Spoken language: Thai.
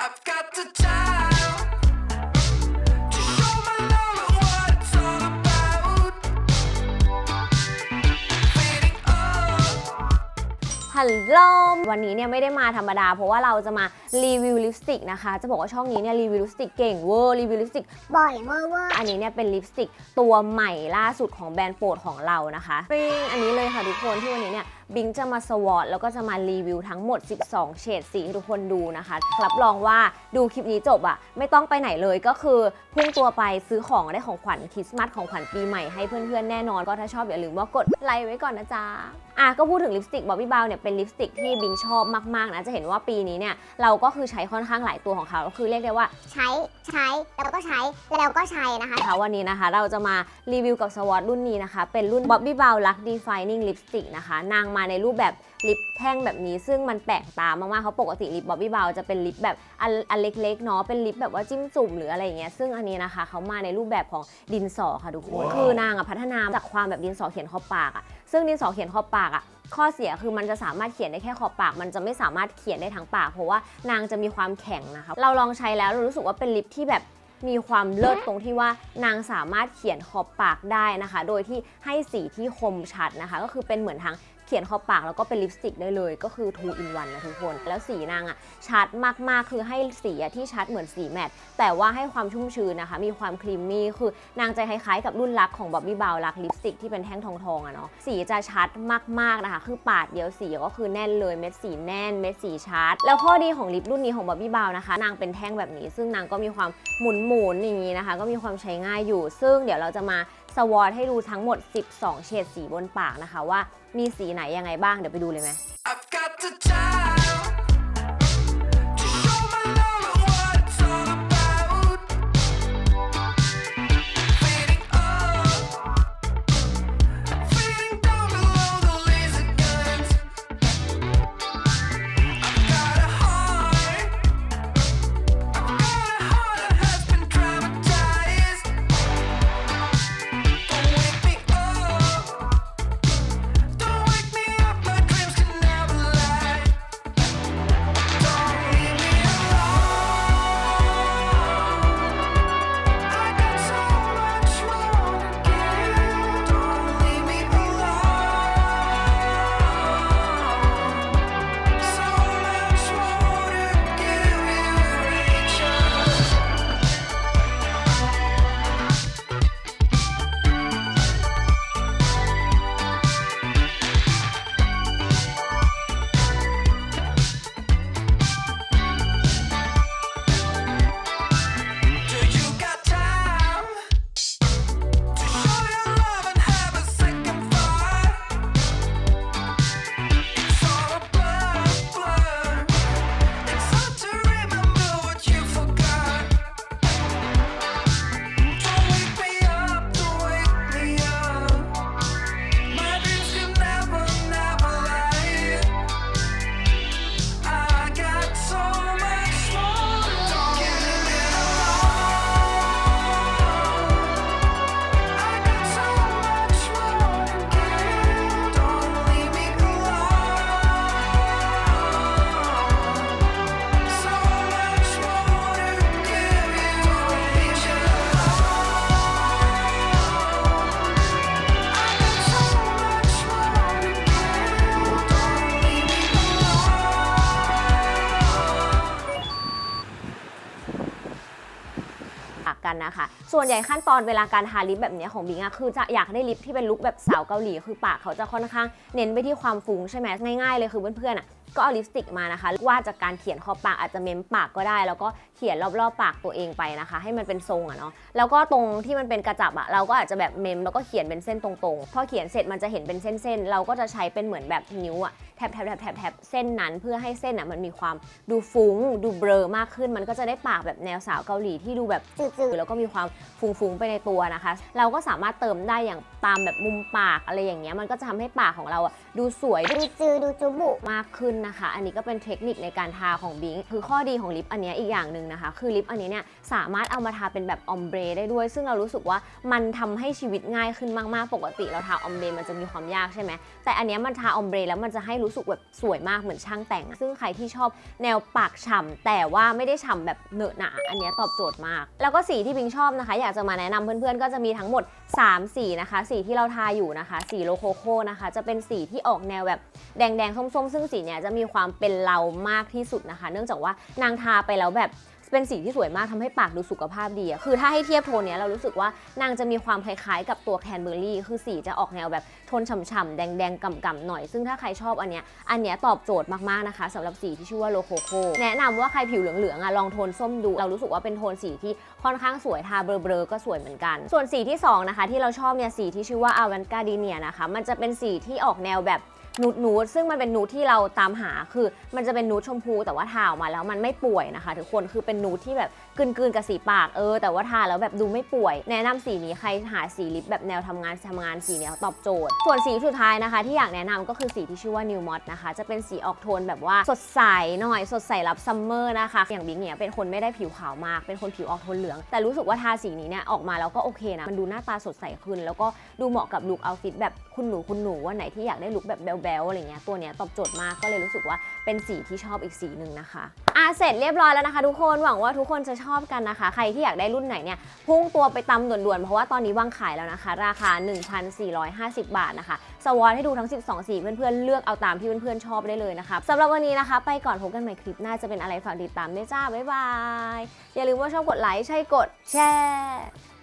I've got the time ฮัลโหลวันนี้เนี่ยไม่ได้มาธรรมดา เพราะว่าเราจะมารีวิวลิปสติกนะคะ จะบอกว่าช่องนี้เนี่ยรีวิวลิปสติกเก่งเวอร์รีวิวลิปสติกบ่อยเวอร์เวอร์อันนี้เนี่ยเป็นลิปสติกตัวใหม่ล่าสุดของแบรนด์โปรดของเรานะคะปริงอันนี้เลยค่ะทุกคนที่วันนี้เนี่ยบิงจะมาสวอตแล้วก็จะมารีวิวทั้งหมด 12 เฉดสีให้ทุกคนดูนะคะ รับรองว่าดูคลิปนี้จบอะไม่ต้องไปไหนเลยก็คือพุ่งตัวไปซื้อของได้ของขวัญคริสต์มาสของขวัญปีใหม่ให้เพื่อนๆแน่นอนก็ถ้าชอบอย่าลืมว่ากดไลค์ไว้ก่อนนะจ๊ะ อะก็พูดถึงลิปสติกบอบบี้บาวเนี่ยเป็นลิปสติกที่บิงชอบมากๆนะจะเห็นว่าปีนี้เนี่ยเราก็คือใช้ค่อนข้างหลายตัวของเขาก็คือเรียกได้ว่าใช้ใช้แล้วก็ใช้แล้วก็ใช้นะคะนะคะวันนี้นะคะ เราจะมารีวิวกับสวอตรุ่นนี้นะคะ เป็นรุ่น Bobbi b r o w n Luck Defining Lipstick นะคะ นางมาในรูปแบบลิปแท่งแบบนี้ ซึ่งมันแปลกตามากๆเขาปกติลิป Bobbi b r o w n จะเป็นลิปแบบอันอันเล็กๆเนาะเป็นลิปแบบว่าจิ้มจุ่มหรืออะไรอย่างเงี้ยซึ่งอันนี้นะคะเขามาในรูปแบบของดินสอค่ะทุกคนคือนางอะพัฒนาจากความแบบดินสอเขียนขอบปากอะ ซึ่งดินสอเขียนขอบปากอะข้อเสียคือมันจะสามารถเขียนได้แค่ขอบปาก มันจะไม่สามารถเขียนได้ทั้งปาก เพราะว่านางจะมีความแข็งนะคะ เราลองใช้แล้วเรารู้สึกว่าเป็นลิปที่แบบมีความเลิศตรงที่ว่านางสามารถเขียนขอบปากได้นะคะ โดยที่ให้สีที่คมชัดนะคะ ก็คือเป็นเหมือนทั้ง เขียนขอบปากแล้วก็เป็นลิปสติกได้เลย ก็คือ 2 in 1นะทุกคน แล้วสีนางอะชัดมากๆ คือให้สีที่ชัดเหมือนสีแมตต์แต่ว่าให้ความชุ่มชื้นนะคะ มีความครีมมี่ คือนางจะคล้ายๆ กับรุ่นลักของบ๊อบบี้บาวลักลิปสติกที่เป็นแท่งทองๆอะเนาะ สีจะชัดมากๆนะคะ คือปาดเดียวสีก็คือแน่นเลย เม็ดสีแน่น เม็ดสีชัด แล้วข้อดีของลิปรุ่นนี้ของบ๊อบบี้บาวนะคะ นางเป็นแท่งแบบนี้ ซึ่งนางก็มีความหมุนหมุนๆอย่างนี้นะคะ ก็มีความใช้ง่ายอยู่ ซึ่งเดี๋ยวเราจะมา สวอตให้ดูทั้งหมด 12 เฉดสีบนปากนะคะว่ามีสีไหนยังไงบ้างเดี๋ยวไปดูเลยไหม กันนะคะ ส่วนใหญ่ขั้นตอนเวลาการทาลิปแบบนี้ของบิงอะคือจะอยากได้ลิปที่เป็นลุคแบบสาวเกาหลีคือปากเขาจะค่อนข้างเน้นไปที่ความฟุ้งใช่ไหมง่ายๆเลยคือเพื่อนๆอะ ก็เอาลิปสติกมานะคะวาดจากการเขียนขอบปากอาจจะเม้มปากก็ได้ แล้วก็เขียนรอบๆปากตัวเองไปนะคะ ให้มันเป็นทรงอะเนาะแล้วก็ตรงที่มันเป็นกระจับอะเราก็อาจจะแบบเมมแล้วก็เขียนเป็นเส้นตรงๆพอเขียนเสร็จมันจะเห็นเป็นเส้นๆเราก็จะใช้เป็นเหมือนแบบนิ้วอะแทบแทบแทบแทบแทบเส้นนั้นเพื่อให้เส้นอะมันมีความดูฟุ้ง ดูเบลอมากขึ้น มันก็จะได้ปากแบบแนวสาวเกาหลีที่ดูแบบจืดๆแล้วก็มีความฟุ้งๆไปในตัวนะคะ เราก็สามารถเติมได้อย่างตามแบบมุมปากอะไรอย่างเงี้ยมันก็จะทำให้ปากของเราอะ ดูสวยดูจือดูจุบุมากขึ้นนะคะ อันนี้ก็เป็นเทคนิคในการทาของบิงคือข้อดีของลิปอันนี้อีกอย่างหนึ่งนะคะ คือลิปอันนี้เนี่ยสามารถเอามาทาเป็นแบบออมเบรได้ด้วย ซึ่งเรารู้สึกว่ามันทำให้ชีวิตง่ายขึ้นมากๆ ปกติเราทาออมเบรมันจะมีความยากใช่ไหมแต่อันนี้มันทาออมเบรแล้วมันจะให้รู้สึกแบบสวยมากเหมือนช่างแต่ง ซึ่งใครที่ชอบแนวปากฉ่ำแต่ว่าไม่ได้ฉ่ำแบบเหนอะหนาอันนี้ตอบโจทย์มาก แล้วก็สีที่บิงชอบนะคะ อยากจะมาแนะนำเพื่อนๆก็จะมีทั้งหมด 3 สีนะคะ สีที่เราทาอยู่นะคะ สีโลโคโคนะคะ จะเป็นสีที่ออกแนวแบบแดงๆส้มๆ ซึ่งสีเนี้ยจะมีความเป็นเรามากที่สุดนะคะ เนื่องจากว่านางทาไปแล้วแบบ เป็นสีที่สวยมากทำให้ปากดูสุขภาพดีอะคือถ้าให้เทียบโทนเนี้ยเรารู้สึกว่านางจะมีความคล้ายๆ กับตัวแคนเบอร์รี่ คือสีจะออกแนวแบบโทนฉ่ำๆแดงๆก่ำๆหน่อย ซึ่งถ้าใครชอบอันเนี้ยอันเนี้ยตอบโจทย์มากๆนะคะสำหรับสีที่ชื่อว่าโลโคโคแนะนำว่าใครผิวเหลืองๆอะลองโทนส้มดูเรารู้สึกว่าเป็นโทนสีที่ค่อนข้างสวยทาเบลอๆก็สวยเหมือนกัน ส่วนสีที่2นะคะที่เราชอบเนี่ยสีที่ชื่อว่าอาวันกาดีเนียนะคะมันจะเป็นสีที่ออกแนวแบบ นูดนูดซึ่งมันเป็นนูดที่เราตามหาคือ มันจะเป็นนูดชมพูแต่ว่าทาออกมาแล้วมันไม่ป่วยนะคะทุกคนคือเป็นนูดที่แบบกลืนๆกับสีปากเออ แต่ว่าทาแล้วแบบดูไม่ป่วย แนะนำสีนี้ใครหาสีลิปแบบแนวทำงานทำงานสีนี้ตอบโจทย์ ส่วนสีสุดท้ายนะคะ ที่อยากแนะนำก็คือสีที่ชื่อว่า New Mod นะคะ จะเป็นสีออกโทนแบบว่าสดใสหน่อยสดใสรับซัมเมอร์นะคะ อย่างบิงเนี่ยเป็นคนไม่ได้ผิวขาวมาก เป็นคนผิวออกโทนเหลือง แต่รู้สึกว่าทาสีนี้เนี่ยออกมาแล้วก็โอเคนะมันดูหน้าตาสดใสขึ้น แล้วก็ดูเหมาะกับลุคเอาฟิตแบบคุณหนูคุณหนูวันไหนที่อยากได้ลุคแบบแบ๊วๆอะไรเงี้ยตัวเนี้ยตอบโจทย์มากก็เลยรู้สึกว่าเป็นสีที่ชอบอีกสีหนึ่งนะคะอะเสร็จเรียบร้อยแล้วนะคะ ทุกคนหวังว่าทุกคนจะชอบกันนะคะ ใครที่อยากได้รุ่นไหนเนี่ยพุ่งตัวไปตำด่วนๆ เพราะว่าตอนนี้วางขายแล้วนะคะ ราคา 1,450 บาทนะคะ สวอตให้ดูทั้ง 12 สีเพื่อนๆเลือกเอาตามที่เพื่อนๆชอบได้เลยนะคะสำหรับวันนี้นะคะ ไปก่อนพบกันใหม่คลิปหน้าจะเป็นอะไรฝากติดตามด้วยจ้าบ๊ายบายอย่าลืมว่าชอบกดไลค์ใช่กดแชร์